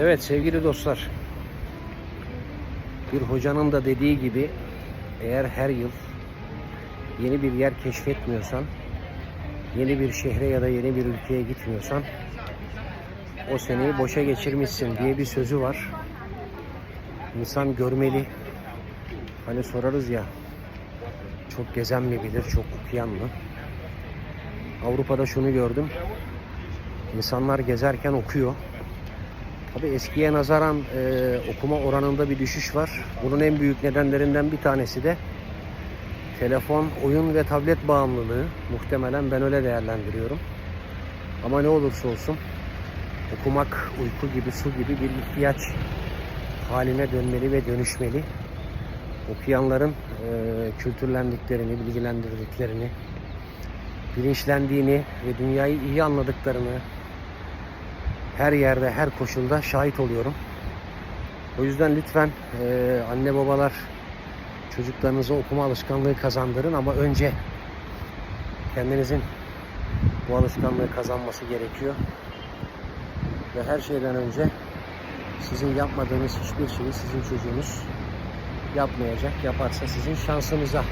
Evet sevgili dostlar. Bir hocanın da dediği gibi eğer her yıl yeni bir yer keşfetmiyorsan, yeni bir şehre ya da yeni bir ülkeye gitmiyorsan o seneyi boşa geçirmişsin diye bir sözü var. İnsan görmeli. Hani sorarız ya çok gezen mi bilir, çok okuyan mı? Avrupa'da şunu gördüm. İnsanlar gezerken okuyor. Tabii eskiye nazaran e, okuma oranında bir düşüş var. Bunun en büyük nedenlerinden bir tanesi de telefon, oyun ve tablet bağımlılığı. Muhtemelen ben öyle değerlendiriyorum. Ama ne olursa olsun okumak uyku gibi, su gibi bir ihtiyaç haline dönmeli ve dönüşmeli. Okuyanların e, kültürlendiklerini, bilgilendirdiklerini, bilinçlendiğini ve dünyayı iyi anladıklarını her yerde, her koşulda şahit oluyorum. O yüzden lütfen e, anne babalar çocuklarınıza okuma alışkanlığı kazandırın ama önce kendinizin bu alışkanlığı kazanması gerekiyor. Ve her şeyden önce sizin yapmadığınız hiçbir şeyi sizin çocuğunuz yapmayacak. Yaparsa sizin şansınıza